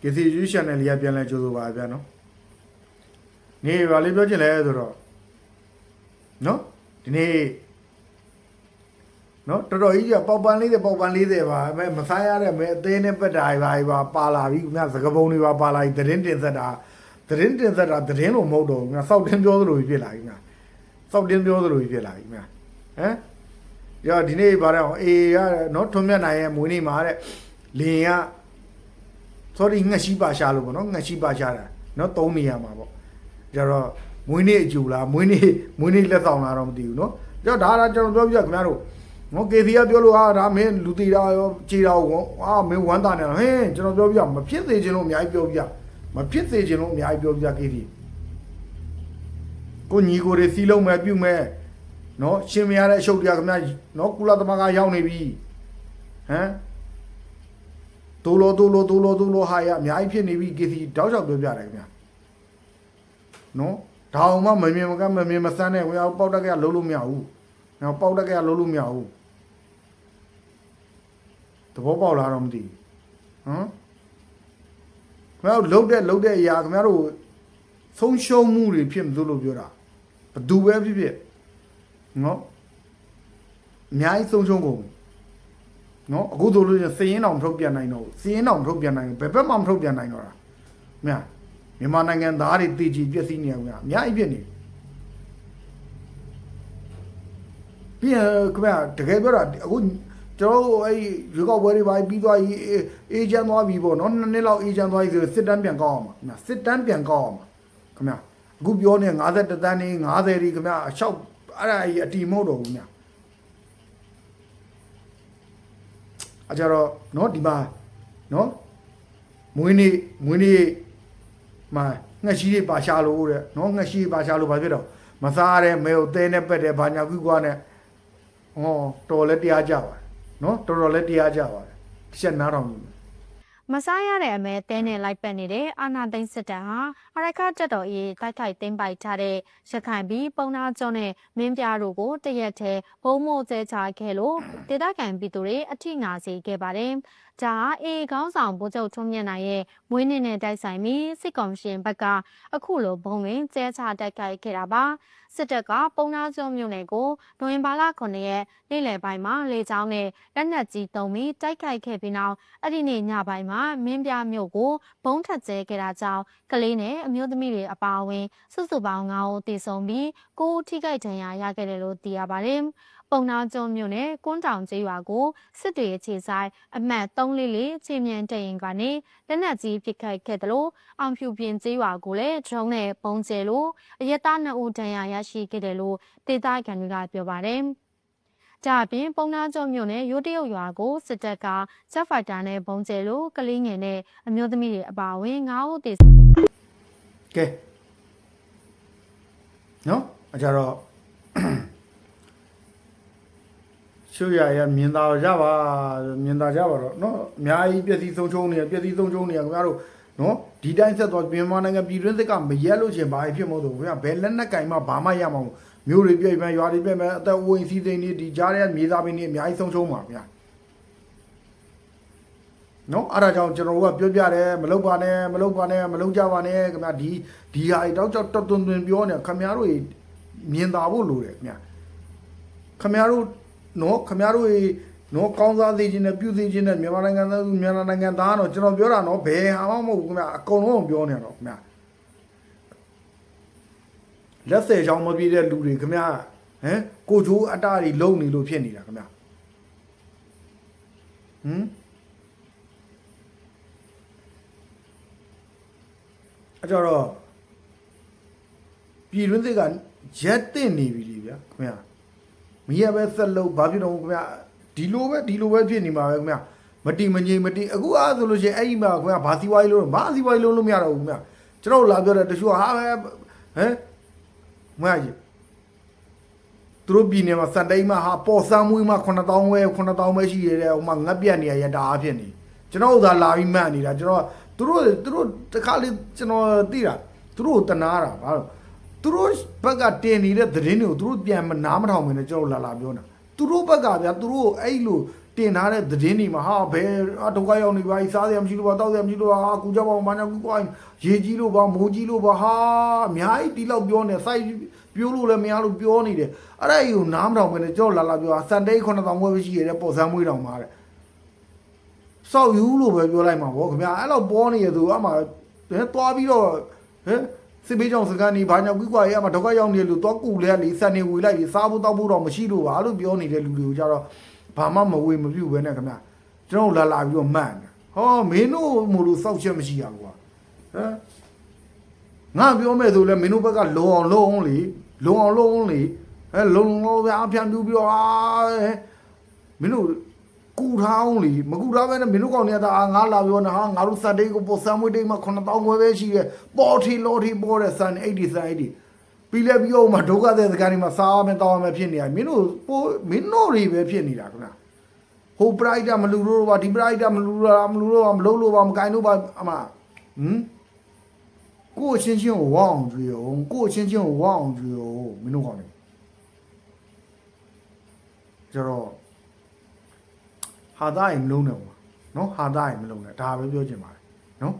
ကေစီယူရှန်နယ်လေးကပြန်လဲကြိုးဆိုပါဗျာနော်နေပါလေးပြောချင်လဲဆိုတော့နော်ဒီနေ့နော်တော်တော်ကြီးကပေါက်ပန်းလေးတွေပေါက်ပန်းလေးတွေပါအဲမဆိုင်ရတဲ့မဲအသေးနဲ့ပတ်တာပါပါပါလာပြီခင်ဗျစကပုံတွေပါပါလာပြီသတင်းတင်ဆက်တာသတင်းတင်ဆက်တာသတင်းလို့မဟုတ်တော့ဘူးခင်ဗျစောက်တင်ပြောသလိုဖြစ်လာပြီခင်ဗျစောက်တင်ပြောသလိုဖြစ်လာပြီခင်ဗျဟမ်ရဒီနေ့ဗါတော့အေရနော်ထွန်းမြတ်နိုင်ရဲ့မွေးနေ့မှာတဲ့လင်က sorry ငှက်ရှိပါရှာလို့ပေါ့နော်ငှက်ရှိပါရှာတာနော်သုံးနေရမှာပေါ့ကြတော့မွေးနေ့အကျူလားမွေးနေ့မွေးနေ့လက်ဆောင်လားတော့မသိဘူးနော်ကြတော့ဒါကကျွန်တော်ပြောပြခင်ဗျားတို့နော်ကေစီကပြောလို့ဟာဒါမင်းလူတီတာရောခြေတာရောဟာမင်းဝမ်းတာနေတော့ဟင်းကျွန်တော်ပြောပြမဖြစ်သေးခြင်းလို့အများကြီးပြောပြမဖြစ်သေးခြင်းလို့အများကြီးပြောပြကေစီကိုညီကိုတွေစီးလုံးမဲ့ပြုတ်မဲ့နော်ရှင်မရတဲ့အရှုပ်တရားခင်ဗျာနော်ကုလသမဂ္ဂရောက်နေပြီဟမ် ဒိုလိုဒိုလိုဒိုလိုဒိုလိုဟာရအများကြီးဖြစ်နေပြီကေစီတောက်ချောက်ပြောပြတယ်ခင်ဗျာနော်ဒါအောင်မှမမြင်မကမမြင်မဆန်းနဲ့ဟိုရောက်ပေါက်တက်ကလုံးလို့မရဘူးနော်ပေါက်တက်ကလုံးလို့မရဘူးသဘောပေါက်လားတော့မသိဘူးဟမ်ခင်ဗျားတို့လှုပ်တဲ့လှုပ်တဲ့အရာခင်ဗျားတို့ဆုံးရှုံးမှုတွေဖြစ်မလို့လို့ပြောတာဘသူပဲဖြစ်ဖြစ်နော်အများကြီးဆုံးရှုံးကုန်ပြီ နော်အခုဆိုလို့ရှိရင်စည်ရင်အောင်မထုတ်ပြန်နိုင်တော့ဘူးစည်ရင်အောင်မထုတ်ပြန်နိုင်ဘူးဘယ်ဘက်မှမထုတ်ပြန်နိုင်တော့တာမြတ်မြန်မာနိုင်ငံသားတွေတည်ကြည်ပြည့်စည်နေအောင်မြတ်အများကြီးဖြစ်နေပြီပြန်ခင်ဗျာတကယ်ပြောတာအခုကျွန်တော်တို့အဲ့ရွေးကောက်ပွဲတွေပါပြီးသွားပြီအေဂျင့်သွားပြီပေါ့နော်နှစ်နှစ်လောက်အေဂျင့်သွားပြီဆိုစစ်တမ်းပြန်ကောက်အောင်ပါခင်ဗျာစစ်တမ်းပြန်ကောက်အောင်ပါခင်ဗျာအခုပြောနေ51တန်းနေ90ဒီခင်ဗျာအလျှောက်အဲ့ဒါကြီးအတီမဟုတ်တော့ဘူးခင်ဗျာ အကြတော့เนาะဒီမှာเนาะမွေးနေ့မွေးနေ့မှာငှက်ရှိတွေပါရှာလို့တဲ့เนาะငှက်ရှိတွေပါရှာလို့ဘာဖြစ်တော့မစားရတဲ့မဲကိုသဲနဲ့ပက်တယ်ဘာညာကွီကွာနဲ့ဟောတော်လည်းတရားကြပါတယ်เนาะတော်တော်လည်းတရားကြပါတယ်တစ်ချက်နားထောင်ကြည့် မယ်မစားရတဲ့အမဲတဲနဲ့လိုက်ပတ်နေတဲ့အာနာသိန်းစစ်တပ်ဟာအရခတက်တော်အေးတိုက်ခိုက်သိမ်းပိုက်ထားတဲ့ရခိုင်ပြည်ပုံနာကျွန်းနဲ့မင်းပြားတို့ကိုတရက်ထဲဘုံမို့ကျဲချခဲ့လို့ဒေသခံပြည်သူတွေအထိနာစေခဲ့ပါတယ်။ ဒါဟာအေကောင်းဆောင်ဗိုလ်ချုပ်ထွန်းမြတ်နိုင်ရဲ့မွေးနေ့နဲ့တိုက်ဆိုင်ပြီးစစ်ကောင်ရှင်ဘက်ကအခုလိုဘုံဝင်ကျဲချတိုက်ခိုက်ခဲ့တာပါ။စစ်တပ်ကပုံနာကျွန်းမြို့နယ်ကိုနိုဝင်ဘာလ9ရက်နေ့လယ်ပိုင်းမှာလေကြောင်းနဲ့လက်နက်ကြီးတုံးပြီးတိုက်ခိုက်ခဲ့ပြီးနောက်အဲ့ဒီနေ့ညပိုင်းမှာမင်းပြမြို့ကိုဘုံထက်ကျဲခဲ့တာကြောင့်ကလေးနဲ့အမျိုးသမီးတွေအပါအဝင်စုစုပေါင်း9ဦးသေဆုံးပြီး9ဦးထိခိုက်ဒဏ်ရာရခဲ့တယ်လို့သိရပါတယ်။ ပုံနာကျွန်းမြို့နယ်ကွန်းတောင်ကျေးရွာကိုစစ်တွေအခြေဆိုင်အမှတ်344ချင်းမြန်တရင်ကနေလက်နက်ကြီးပစ်ခတ်ခဲ့တယ်လို့အောင်ဖြူပြင်ကျေးရွာကိုလည်းဒရုန်းနဲ့ပုံကျဲလို့အရက်သား2ဦးဒဏ်ရာရရှိခဲ့တယ်လို့ဒေသခံတွေကပြောပါတယ်။ကြအပြင်ပုံနာကျွန်းမြို့နယ်ရိုးတရုတ်ရွာကိုစစ်တပ်ကဂျက်ဖိုက်တာနဲ့ပုံကျဲလို့ကလေးငယ်နဲ့အမျိုးသမီးတွေအပါအဝင်9ဦးသေဆုံးကဲနော်အကြတော့ ရှုရရမြင်သာကြပါမြင်သာကြပါတော့နော်အများကြီးပျက်စီးဆုံးရှုံးနေရပျက်စီးဆုံးရှုံးနေရခင်ဗျားတို့နော်ဒီတိုင်းဆက်သွားမြန်မာနိုင်ငံပြည်တွင်းစစ်ကမရက်လို့ချင်းဘာဖြစ်မို့လို့ခင်ဗျာဘယ်လက်နက်ကင်မှဘာမှရမှာမဟုတ်မျိုးတွေပြိုင်မှရွာတွေပြိုင်မှအသက်အိုးအိမ်စီးစိမ်တွေဒီကြားတဲ့မြေသားပင်တွေအများကြီးဆုံးရှုံးပါဗျာနော်အဲ့ဒါကြောင့်ကျွန်တော်တို့ကပြောပြတယ်မလုပ်ပါနဲ့မလုပ်ပါနဲ့မလုပ်ကြပါနဲ့ခင်ဗျာဒီဒီဟာတွေတော့တော်တော်တွင်တွင်ပြောနေခင်ဗျားတို့မြင်သာဖို့လိုတယ်ခင်ဗျာခင်ဗျားတို့ နော်ခမရတို့ရေနော်ကောင်းစားစေခြင်းနဲ့ပြုစေခြင်းနဲ့မြန်မာနိုင်ငံသားမြန်မာနိုင်ငံသားတော့ကျွန်တော်ပြောတာနော်ဘယ်ဟာမှမဟုတ်ဘူးခင်ဗျအကုန်လုံးပြောနေတော့ခင်ဗျလက်ဆယ်ချောင်းမပြည့်တဲ့လူတွေခင်ဗျဟမ်ကိုချိုးအတ္တတွေလုံနေလို့ဖြစ်နေတာခင်ဗျဟမ်အကြတော့ပြည်တွင်းစစ်ကရက်တင်နေပြီလေဗျာခင်ဗျာ မီးရပဲဆက်လို့ဘာဖြစ်တော့ခင်ဗျဒီလိုပဲဒီလိုပဲဖြစ်နေမှာပဲခင်ဗျမတိမငြိမ်မတိအခုအားဆိုလို့ရှိရင်အဲ့ဒီမှာခင်ဗျဘာစီဝိုင်းလို့ဘာစီဝိုင်းလို့လို့မရတော့ဘူးခင်ဗျကျွန်တော်လာပြောတဲ့တချို့ဟာပဲဟမ်မကြီးသူတို့ပြည်နယ်မှာစံတိန်မှာဟာပေါ်စမ်းမွေးမှာ9000ဝဲ9000ပဲရှိရတဲ့ဟိုမှာငတ်ပြတ်နေရရတာအဖြစ်နေကျွန်တော်ဥသာလာပြီးမှတ်နေတာကျွန်တော်သူတို့သူတို့တခါလေးကျွန်တော်သိတာသူတို့တနာတာဘာလို့ သူတို့ဘက်ကတင်နေတဲ့သတင်းတွေကိုသူတို့ပြန်မနားမထောင်မနေကျွန်တော်လာလာပြောနေတာသူတို့ဘက်ကဗျာသူတို့အဲ့လိုတင်ထားတဲ့သတင်းတွေမှာဟာဘယ်အဒုက္ခရောက်နေပါ ਈ စားစရာမရှိလို့ပါတောက်စရာမရှိလို့ပါဟာကူကြပါအောင်ဘာညာကူကွာရေကြီးလို့ပါမိုးကြီးလို့ပါဟာအများကြီးဒီလောက်ပြောနေစိုက်ပြိုးလို့လည်းမရလို့ပြောနေတယ်အဲ့ဒါကြီးကိုနားမထောင်ပဲနဲ့ကြောက်လာလာပြောစန်တိတ်9000ဝယ်ပဲရှိရတဲ့ပေါ်စမ်းမွေးတောင်ပါတဲ့စောက်ယူလို့ပဲပြောလိုက်မှာဗောခင်ဗျာအဲ့လောက်ပေါ်နေရသူအမှဟဲသွားပြီးတော့ဟဲ စစ်ပေးကြောင်စကန်နေဘာညာကူကွာရဲ့အမှဒုက္ခရောက်နေလို့သွားကူလဲနေစန်နေဝေလိုက်ပြီးစားဖို့တောက်ဖို့တော့မရှိလို့ပါလို့ပြောနေတဲ့လူတွေကိုကြတော့ဘာမှမဝေမပြုတ်ပဲနဲ့ခင်ဗျာကျွန်တော်လာလာပြီးတော့မှန်တယ်ဟောမင်းတို့မို့လို့စောက်ချက်မရှိရဘူးကွာဟမ်ငါပြောမဲ့ဆိုလဲမင်းတို့ဘက်ကလုံအောင်လုံအောင်လေလုံအောင်လုံအောင်လေအဲလုံလုံဗျာအပြန်ပြူပြီးတော့အာမင်းတို့ ကူထားအောင်လေမကူထားပဲနဲ့မင်းတို့ကောင်တွေကငါလာပြောနေဟာငါတို့စက်တိတ်ကိုပေါ်ဆမ်းမွေးတိတ်မှာ9000ခွဲပဲရှိတယ်ပေါ်ထီလော်ထီပေါ်တဲ့စန်80စန်80ပြီးလဲပြီးတော့မှဒုက္ခတဲ့စကားတွေမှာစားမယ်တောင်းမယ်ဖြစ်နေရမင်းတို့ပိုမင်းတို့တွေပဲဖြစ်နေတာခင်ဗျာဟိုပရိုက်တာမလူလို့ပါဒီပရိုက်တာမလူလို့မလူလို့ပါမလုံးလို့ပါမကင်လို့ပါအမဟမ်ကိုယ့်အချင်းချင်းကိုဝအောင်ကြွေအောင်ကိုယ့်အချင်းချင်းကိုဝအောင်ကြွေအောင်မင်းတို့ကောင်းနေကျတော့ ဟာသားရင်မလုံးနဲ့ဘူးနော်ဟာသားရင်မလုံးနဲ့ဒါပဲပြောချင်ပါတယ်နော်